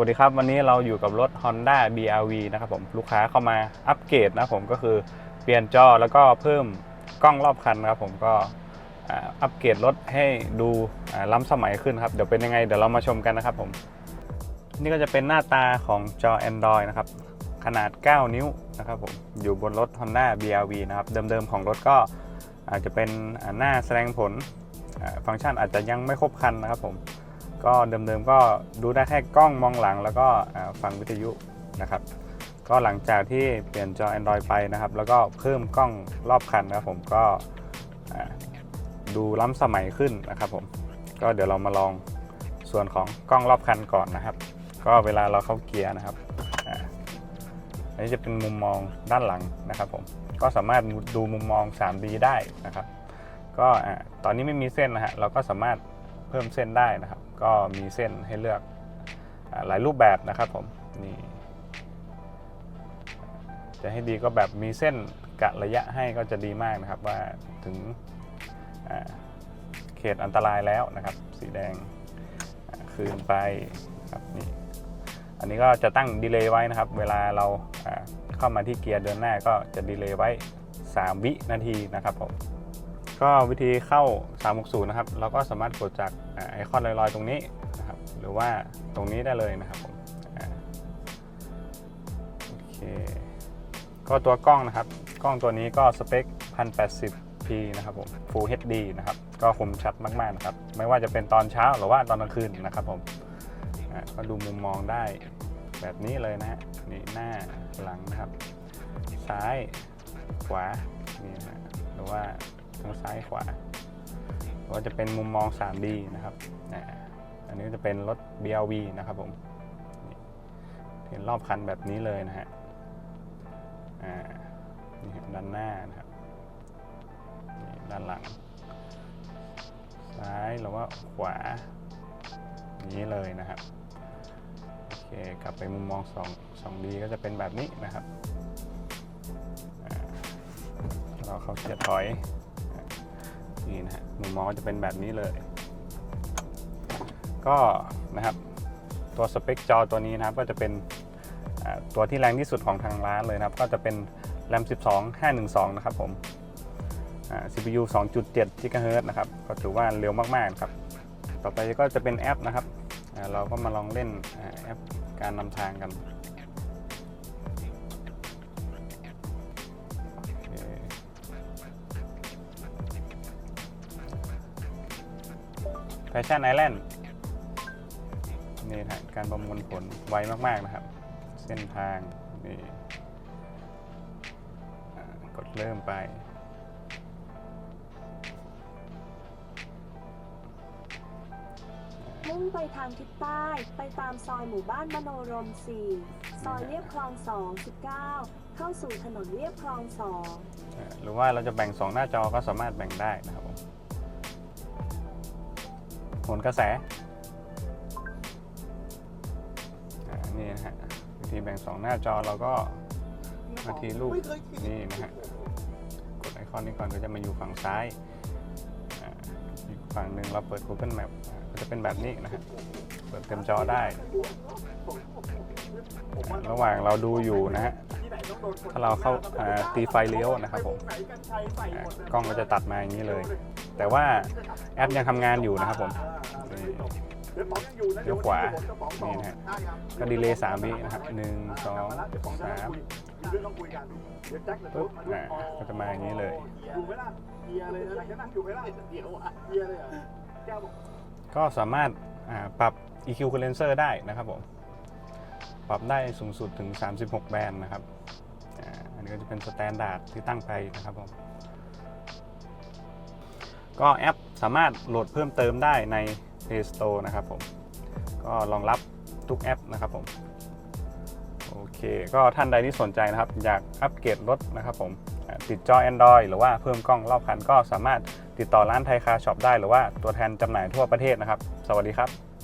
วัสดีครับ วันนี้เราอยู่กับรถ Honda BRV นะครับผมลูกค้าเข้ามาอัปเกรดนะครับผมก็คือเปลี่ยนจอแล้วก็เพิ่มกล้องรอบคันนะครับผมก็อัปเกรดรถให้ดูล้ำสมัยขึ้นครับ เดี๋ยวเป็นยังไงเดี๋ยวเรามาชมกันนะครับผม นี่ก็จะเป็นหน้าตาของจอ Android นะครับขนาด 9 นิ้วนะครับผมอยู่บนรถ Honda BRV นะครับเดิมๆของรถก็อาจจะเป็นหน้าแสดงผลฟังก์ชันอาจจะยังไม่ครบครันนะครับผม ก็เดิมๆก็ดูได้แค่กล้องมองหลัง แล้วก็ฟังวิทยุนะครับ ก็หลังจากที่เปลี่ยนจอ Android ไปนะครับ แล้วก็เพิ่มกล้องรอบคันนะครับผมก็ดูล้ำสมัยขึ้นนะครับผมก็เดี๋ยวเรามาลองส่วนของกล้องรอบคันก่อนนะครับ ก็เวลาเราเข้าเกียร์นะครับอันนี้จะเป็นมุมมองด้านหลังนะครับผมก็สามารถดูมุมมอง 3D ได้นะครับ ก็ตอนนี้ไม่มีเส้นนะฮะเราก็สามารถเพิ่มเส้นได้นะครับ ก็มีเส้นให้เลือกหลายรูปแบบนะครับผมนี่จะให้ดีก็แบบมีเส้นกะระยะให้ก็จะดีมากนะครับว่าถึงเขตอันตรายแล้วนะครับ สีแดงคืนไปครับนี่อันนี้ก็จะตั้งดีเลย์ไว้นะครับ เวลาเราอ่าเข้ามาที่เกียร์เดินหน้าก็จะดีเลย์ไว้ 3 วินาทีนะครับผม ก็วิธีเข้า 360 นะครับ เราก็สามารถกดจากไอคอนลอยๆ ตรงนี้นะครับ หรือว่าตรงนี้ได้เลยนะครับผมอโอเคก็ตัวกล้องนะครับ กล้องตัวนี้ก็สเปค 1080p นะครับผม Full HD นะครับ ก็คมชัดมากๆนะครับ ไม่ว่าจะเป็นตอนเช้าหรือว่าตอนกลางคืนนะครับผมก็ดูมุมมองได้แบบนี้เลยนะฮะนี่หน้าหลังนะครับ ซ้ายขวานี่นะหรือว่า ทั้งซ้ายขวาหรือว่าจะเป็นมุมมอง 3D นะครับอันนี้จะเป็นรถ BRV นะครับผมเห็นรอบคันแบบนี้เลยนะฮะอ่านี่ด้านหน้านะครับมีด้านหลัง ซ้ายหรือว่าขวาอย่างนี้เลยนะครับโอเคกลับไปมุมมอง2 2D ก็จะเป็นแบบนี้นะครับเราเข้าเกียร์ถอย นี่นะฮะมุมมองก็จะเป็นแบบนี้เลย ก็นะครับตัวสเปคจอตัวนี้นะครับก็จะเป็นตัวที่แรงที่สุดของทางร้านเลยนะครับ ก็จะเป็น RAM 12 512 นะครับผม CPU 2.7 GHz นะครับก็ถือว่าเร็วมากๆนะครับ ต่อไปก็จะเป็นแอปนะครับ เราก็มาลองเล่นแอปการนำทางกัน แฟชั่นไอแลนด์นี่นะฮะการประมวลผลไวมากๆนะครับ เส้นทางนี่อ่ากดเริ่มไป มุ่งไปทางทิศใต้ ไปตามซอยหมู่บ้านมโนรม 4 ซอยเรียบคลอง 2 19 เข้าสู่ถนนเรียบคลอง2อ่าหรือว่าเราจะแบ่ง 2 หน้าจอก็สามารถแบ่งได้นะครับผมโหนกระแสอ่านี่นะฮะวิธีแบ่ง2หน้าจอเราก็มาทีรูปนี่นะฮะกดไอคอนนี้ก่อนก็จะมาอยู่ฝั่งซ้ายอ่าอีกฝั่งหนึ่งเราเปิด Google Map ก็จะเป็นแบบนี้นะฮะเปิดเต็มจอได้ ระหว่างเราดูอยู่นะฮะ ถ้าเราเข้าตีไฟเลี้ยวนะครับผมกล้องก็จะตัดมาอย่างนี้เลย แต่ว่าแอปยังทำงานอยู่นะครับผมเลี้ยวขวานี่นะฮะก็ดีเลย์สามวินะครับหนึ่งสองสามปุ๊บอ่าก็จะมาอย่างนี้เลยก็สามารถปรับ EQ Condenser ได้นะครับผม ปรับได้สูงสุดถึง 36 แบนด์นะครับ นนี้ก็จะเป็นสแตนดาร์ดที่ตั้งไปนะครับผมก็แอปสามารถโหลดเพิ่มเติมได้ใน Play Store นะครับผม ก็รองรับทุกแอปนะครับผม โอเค ก็ท่านใดที่สนใจนะครับ อยากอัปเกรดรถนะครับผม ติดจอ Android หรือว่าเพิ่มกล้องรอบคันก็สามารถติดต่อร้านไทยคาร์ช็อปได้หรือว่าตัวแทนจำหน่ายทั่วประเทศนะครับ สวัสดีครับ